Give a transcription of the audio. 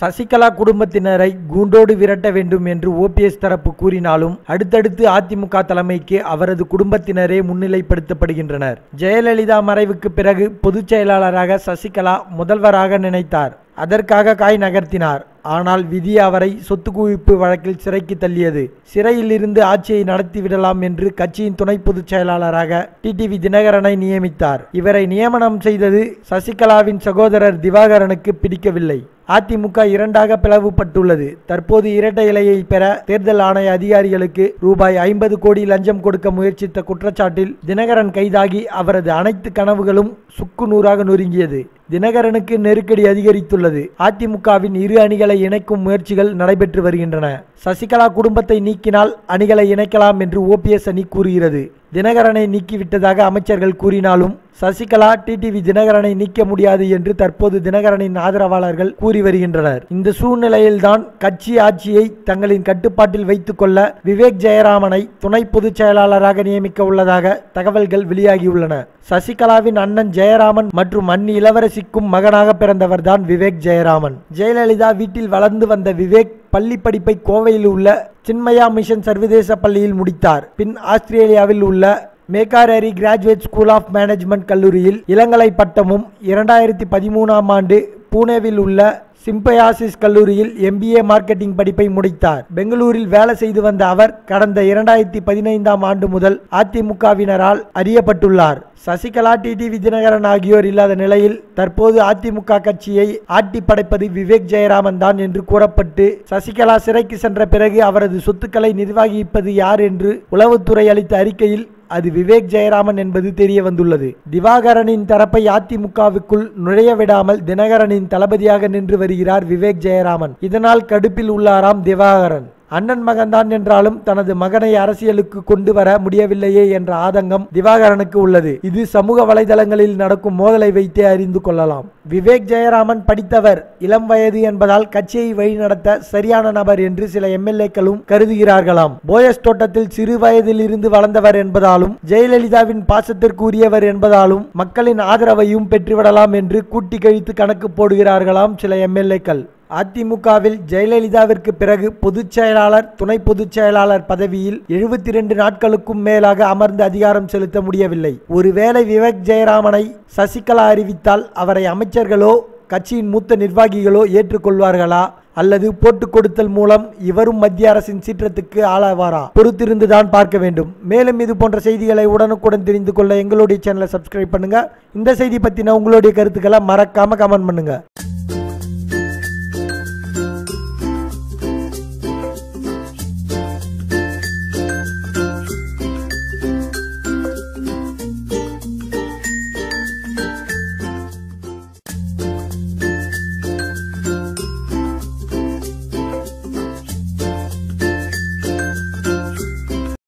சசிகலா குடும்பத்தினரை கூண்டோடு விரட்ட வேண்டும் என்று ஓபிஎஸ் தரப்பு கூறினாலும் அடுத்தடுத்து அதிமுக தலைமைக்கு அவரது குடும்பத்தினரே முன்னிலைப்படுத்தப்படுகின்றனர். ஜெயலலிதா மறைவுக்கு பிறகு பொதுச் செயலாளராக சசிகலா முதல்வராக நினைத்தார். அதற்காக காய் நகர்த்தினார். ஆனால் விதி அவரை சொத்து குவிப்பு வழக்கில் சிறைக்கு தள்ளியது. சிறையில் இருந்து ஆட்சியை நடத்திவிடலாம் என்று கட்சியின் துணை பொதுச் செயலாளராக டிடிவி தினகரனை நியமித்தார். இவரை நியமனம் செய்தது சசிகலாவின் சகோதரர் திவாகரனுக்கு பிடிக்கவில்லை. அதிமுக இரண்டாக பிளவுபட்டுள்ளது. தற்போது இரட்டை இலையை பெற தேர்தல் ஆணைய அதிகாரிகளுக்கு ரூபாய் ஐம்பது கோடி லஞ்சம் கொடுக்க முயற்சித்த குற்றச்சாட்டில் தினகரன் கைதாகி அவரது அனைத்து கனவுகளும் சுக்கு நூறாக நொறுங்கியது. தினகரனுக்கு நெருக்கடி அதிகரித்துள்ளது. அதிமுகவின் இரு அணிகள் இணைக்கும் முயற்சிகள் நடைபெற்று வருகின்றன. சசிகலா குடும்பத்தை நீக்கினால் அணிகளை இணைக்கலாம் என்று ஓபிஎஸ் அணி கூறுகிறது. தினகரனை நீக்கிவிட்டதாக அமைச்சர்கள் கூறினாலும் சசிகலா டிடிவி தினகரனை நீக்க முடியாது என்று தற்போது தினகரனின் ஆதரவாளர்கள் கூறி வருகின்றனர். இந்த சூழ்நிலையில்தான் கட்சி ஆட்சியை தங்களின் கட்டுப்பாட்டில் வைத்துக் கொள்ள விவேக் ஜெயராமனை துணை பொதுச் செயலாளராக நியமிக்க உள்ளதாக தகவல்கள் வெளியாகியுள்ளன. சசிகலாவின் அண்ணன் ஜெயராமன் மற்றும் அன்னி இளவரசிக்கும் மகனாக பிறந்தவர்தான் விவேக் ஜெயராமன். ஜெயலலிதா வீட்டில் வளர்ந்து வந்த விவேக் பள்ளி படிப்பை கோவையில் உள்ள சின்மயா மிஷன் சர்வதேச பள்ளியில் முடித்தார். பின் ஆஸ்திரேலியாவில் உள்ள Macquarie graduate school of management கல்லூரியில் இளங்கலை பட்டமும் இரண்டாயிரத்தி பதிமூணாம் ஆண்டு பூனேவில் உள்ள சிம்பயாசிஸ் கல்லூரியில் எம்பிஏ மார்க்கெட்டிங் படிப்பை முடித்தார். பெங்களூரில் வேலை செய்து வந்த அவர் கடந்த இரண்டாயிரத்தி பதினைந்தாம் ஆண்டு முதல் அதிமுகவினரால் அறியப்பட்டுள்ளார். சசிகலா டிடிவி தினகரன் ஆகியோர் இல்லாத நிலையில் தற்போது அதிமுக கட்சியை ஆட்டி படைப்பது விவேக் ஜெயராமன் தான் என்று கூறப்பட்டு சசிகலா சிறைக்கு சென்ற பிறகு அவரது சொத்துக்களை நிர்வகிப்பது யார் என்று உளவுத்துறை அளித்த அறிக்கையில் அது விவேக் ஜெயராமன் என்பது தெரிய வந்துள்ளது. திவாகரனின் தரப்பை அதிமுகவுக்குள் நுழைய விடாமல் தினகரனின் தளபதியாக நின்று வருகிறார் விவேக் ஜெயராமன். இதனால் கடுப்பில் உள்ளாராம் திவாகரன். அண்ணன் மகன்தான் என்றாலும் தனது மகனை அரசியலுக்கு கொண்டு வர முடியவில்லையே என்ற ஆதங்கம் திவாகரனுக்கு உள்ளது. இது சமூக வலைதளங்களில் நடக்கும் மோதலை வைத்தே அறிந்து கொள்ளலாம். விவேக் ஜெயராமன் படித்தவர் இளம் வயது என்பதால் கட்சியை வழிநடத்த சரியான நபர் என்று சில எம்எல்ஏக்களும் கருதுகிறார்களாம். போயஸ் தோட்டத்தில் சிறு வயதில் இருந்து வளர்ந்தவர் என்பதாலும் ஜெயலலிதாவின் பாசத்திற்குரியவர் என்பதாலும் மக்களின் ஆதரவையும் பெற்றுவிடலாம் என்று கூட்டி கழித்து கணக்கு போடுகிறார்களாம் சில எம்எல்ஏக்கள் அதிமுகவில் ஜெயலலிதாவிற்கு பிறகு பொதுச் செயலாளர் துணை பொதுச் செயலாளர் பதவியில் எழுபத்தி ரெண்டு நாட்களுக்கும் மேலாக அமர்ந்து அதிகாரம் செலுத்த முடியவில்லை. ஒருவேளை விவேக் ஜெயராமனை சசிகலா அறிவித்தால் அவரை அமைச்சர்களோ கட்சியின் மூத்த நிர்வாகிகளோ ஏற்றுக்கொள்வார்களா? அல்லது போட்டுக் கொடுத்தல் மூலம் இவரும் மத்திய அரசின் சீற்றத்துக்கு ஆளாவாரா? பொறுத்திருந்துதான் பார்க்க வேண்டும். மேலும் இது போன்ற செய்திகளை உடனுக்குடன் தெரிந்து கொள்ள எங்களுடைய சேனலை சப்ஸ்கிரைப் பண்ணுங்க. இந்த செய்தி பற்றின உங்களுடைய கருத்துக்களை மறக்காம கமெண்ட் பண்ணுங்க.